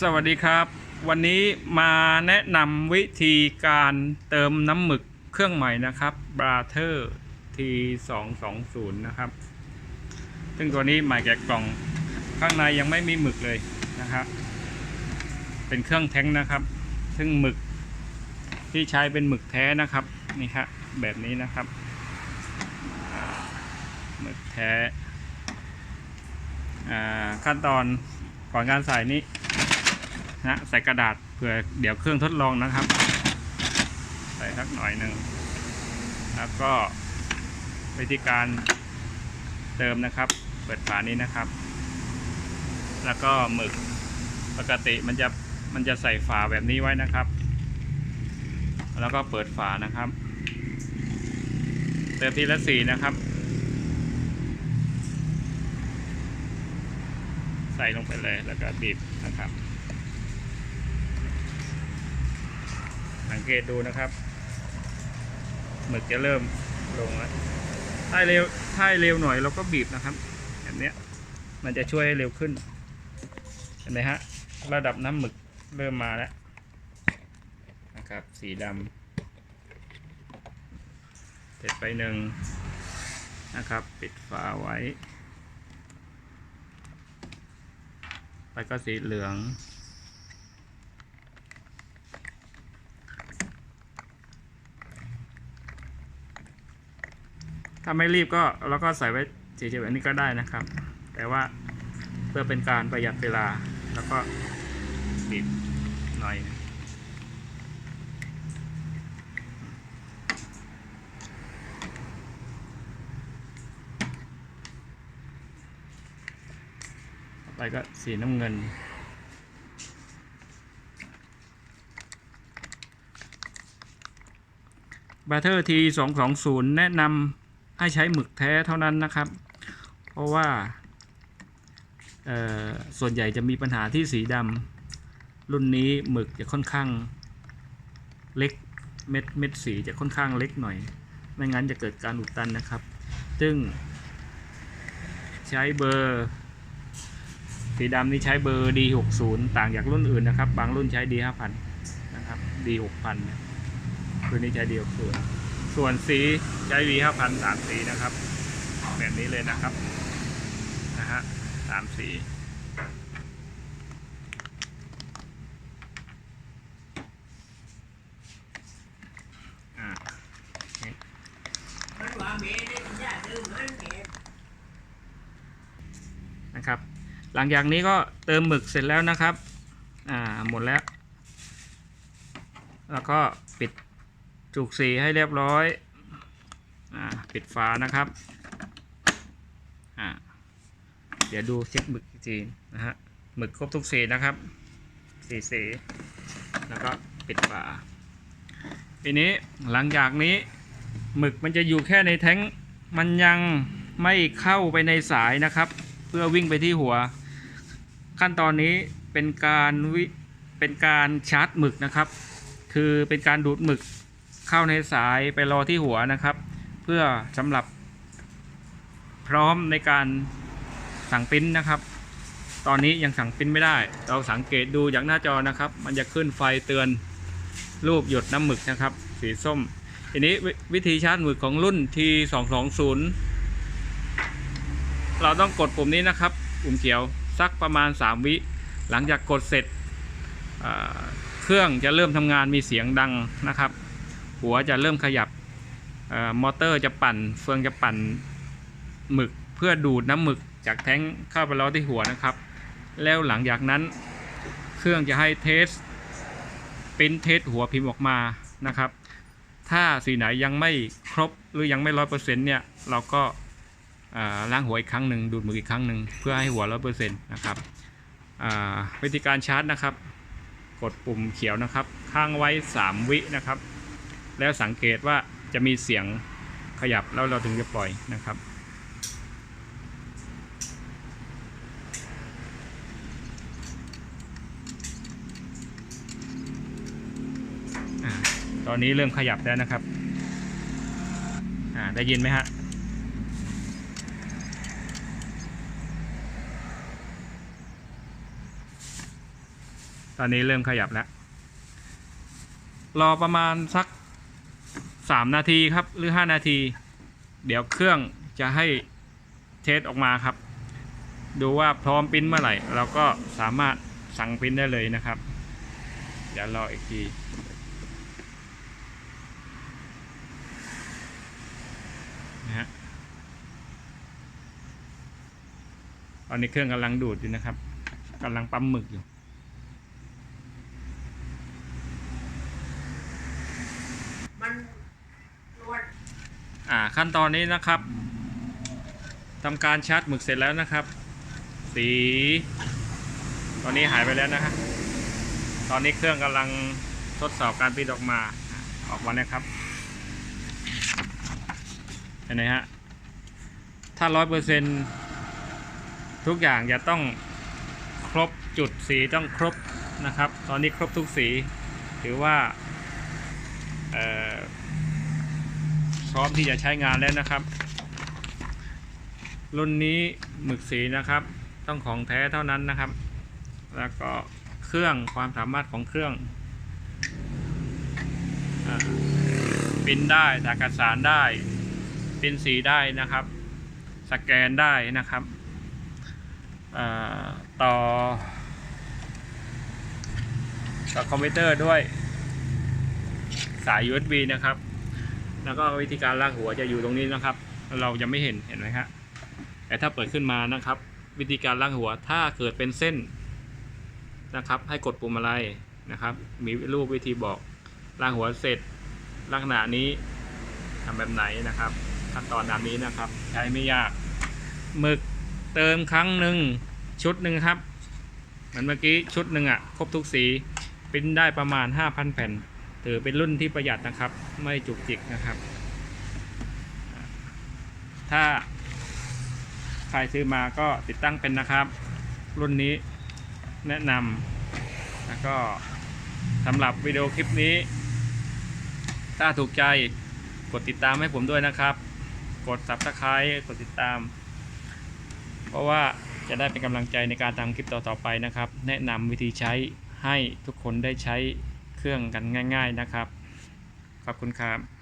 สวัสดีครับ วันนี้มาแนะนำวิธีการเติมน้ำหมึกเครื่องใหม่นะครับ b r a t h e r T220 นะครับ ซึ่งตัวนี้ใหม่แกะกล่องข้างในยังไม่มีหมึกเลยนะครับ เป็นเครื่องแท้งนะครับ ซึ่งหมึกที่ใช้เป็นหมึกแท้นะครับนี่ครับแบบนี้นะครับหมึกแท้อ่ขั้นตอนก่อนการใส่นี้ นะใส่กระดาษเผื่อเดี๋ยวเครื่องทดลองนะครับ ใส่สักหน่อยหนึ่งแล้วก็วิธีการเติมนะครับ เปิดฝานี้นะครับ แล้วก็หมึกปกติมันจะมันจะใส่ฝาแบบนี้ไว้นะครับ แล้วก็เปิดฝานะครับ เติมทีละสีนะครับ ใส่ลงไปเลยแล้วก็บีบนะครับ สังเกตดูนะครับหมึกจะเริ่มลงแล้วถ้าเร็วถ้าเร็วหน่อยเราก็บีบนะครับแบบนี้มันจะช่วยให้เร็วขึ้น เห็นไหมฮะ ระดับน้ำหมึกเริ่มมาแล้วนะครับ สีดำเสร็จไปหนึ่งนะครับ ปิดฝาไว้ ไปก็สีเหลือง ถ้าไม่รีบก็เราก็ใส่ไว้เฉยๆแบบนี้ก็ได้นะครับ แต่ว่าเพื่อเป็นการประหยัดเวลาแล้วก็บีบหน่อยไปก็สีน้ำเงิน b a t t e r T 2 2 0แนะนำ ให้ใช้หมึกแท้เท่านั้นนะครับ เพราะว่าส่วนใหญ่จะมีปัญหาที่สีดำรุ่นนี้หมึกจะค่อนข้างเล็กเม็ดเม็ดสีจะค่อนข้างเล็กหน่อย ไม่งั้นจะเกิดการอุดตันนะครับ ซึ่ง ใช้เบอร์ สีดำนี่ใช้เบอร์ D60 ต่างจากรุ่นอื่นนะครับ บางรุ่นใช้ D5000 นะครับ D6000 เนี่ยตัวนี้ใช้เดียว ส่วนสีใช้วีห้าพันสามสีนะครับ แบบนี้เลยนะครับนะฮะสามสีอ่านี่ยนะครับ หลังจากนี้ก็เติมหมึกเสร็จแล้วนะครับ อ่า หมดแล้ว แล้วก็ปิด จุกสีให้เรียบร้อยอปิดฝานะครับเดี๋ยวดูเช็คหมึกอีกทีนะฮะหมึกครบทุกสีนะครับสีสีแล้วก็ปิดฝาทีนี้หลังจากนี้หมึกมันจะอยู่แค่ในแท้งมันยังไม่เข้าไปในสายนะครับ เพื่อวิ่งไปที่หัว ขั้นตอนนี้เป็นการวิเป็นการชาร์จหมึกนะครับ คือเป็นการดูดหมึก เข้าในสายไปรอที่หัวนะครับ เพื่อสำหรับ พร้อมในการสั่งปิ้นนะครับ ตอนนี้ยังสั่งปิ้นไม่ได้ เราสังเกตดูจากหน้าจอนะครับ มันจะขึ้นไฟเตือนรูปหยดน้ำหมึกนะครับ สีส้มทีนี้วิธีชาร์จหมึกของรุ่น T220 เราต้องกดปุ่มนี้นะครับ ปุ่มเขียวสักประมาณ 3 วิ หลังจากกดเสร็จเครื่องจะเริ่มทำงานมีเสียงดังนะครับ หัวจะเริ่มขยับออมอเตอร์จะปั่นเฟืองจะปั่นหมึกเพื่อดูดน้ำหมึกจากแท้งเข้าไปล้อที่หัวนะครับ แล้วหลังจากนั้นเครื่องจะให้เทสปริ้นเทสหัวพิมพ์ออกมานะครับ ถ้าสีไหนยังไม่ครบหรือยังไม่ร้อยเปอร์เซ็นต์เนี่ยเราก็ล้างหัวอีกครั้งหนึ่งดูดมืออีกครั้งหนึ่งเพื่อให้หัวร้อยเปอร์เซ็นต์นะครับวิธีการชาร์จนะครับ กดปุ่มเขียวนะครับ ค้างไว้ 3 วินะครับ แล้วสังเกตว่าจะมีเสียงขยับแล้วเราถึงจะปล่อยนะครับอตอนนี้เริ่มขยับแล้วนะครับ อ่า ได้ยินไหมฮะ ตอนนี้เริ่มขยับแล้ว รอประมาณสัก สามนาทีครับหรือห้านาที เดี๋ยวเครื่องจะให้เทสออกมาครับ ดูว่าพร้อมปิ้นเมื่อไหร่ เราก็สามารถสั่งปิ้นได้เลยนะครับ เดี๋ยวรออีกทีนะฮะตอนนี้เครื่องกำลังดูดอยู่นะครับกำลังปั๊มหมึกอยู่ มันนวด อ่าขั้นตอนนี้นะครับทำการชาร์จหมึกเสร็จแล้วนะครับ สี ตอนนี้หายไปแล้วนะฮะตอนนี้เครื่องกำลังทดสอบการปริ้นออกมาออกมาแล้วครับเห็นไหมฮะถ้าร้อยเปอร์เซ็นทุกอย่างจะต้องครบจุดสีต้องครบนะครับ ตอนนี้ครบทุกสี ถือว่า พร้อมที่จะใช้งานแล้วนะครับ รุ่นนี้หมึกสีนะครับ ต้องของแท้เท่านั้นนะครับ แล้วก็เครื่องความสามารถของเครื่องอปินได้สากสารได้ปินสีได้นะครับ สแกนได้นะครับต่อต่อคอมพิวเตอร์ด้วยสาย USB นะครับ แล้วก็วิธีการลากหัวจะอยู่ตรงนี้นะครับ เราจะไม่เห็นเห็นไหมครับแต่ถ้าเปิดขึ้นมานะครับ วิธีการลากหัวถ้าเกิดเป็นเส้นนะครับ ให้กดปุ่มอะไรนะครับ มีรูปวิธีบอกลากหัวเสร็จลักษณะนี้ทำแบบไหนนะครับ ขั้นตอนตามนี้นะครับ ใช้ไม่ยากหมึกเติมครั้งหนึ่งชุดหนึ่งครับเหมือนเมื่อกี้ชุดหนึ่งอะครบทุกสีปิ้นได้ประมาณ 5,000 แผ่น ถือเป็นรุ่นที่ประหยัดนะครับ ไม่จุกจิกนะครับ ถ้าใครซื้อมาก็ติดตั้งเป็นนะครับ รุ่นนี้แนะนำแล้วก็สำหรับวิดีโอคลิปนี้ ถ้าถูกใจกดติดตามให้ผมด้วยนะครับ กด subscribe กดติดตาม เพราะว่าจะได้เป็นกำลังใจในการทำคลิปต่อๆไปนะครับ แนะนำวิธีใช้ให้ทุกคนได้ใช้ เครื่องกันง่าย ๆนะครับ ขอบคุณครับ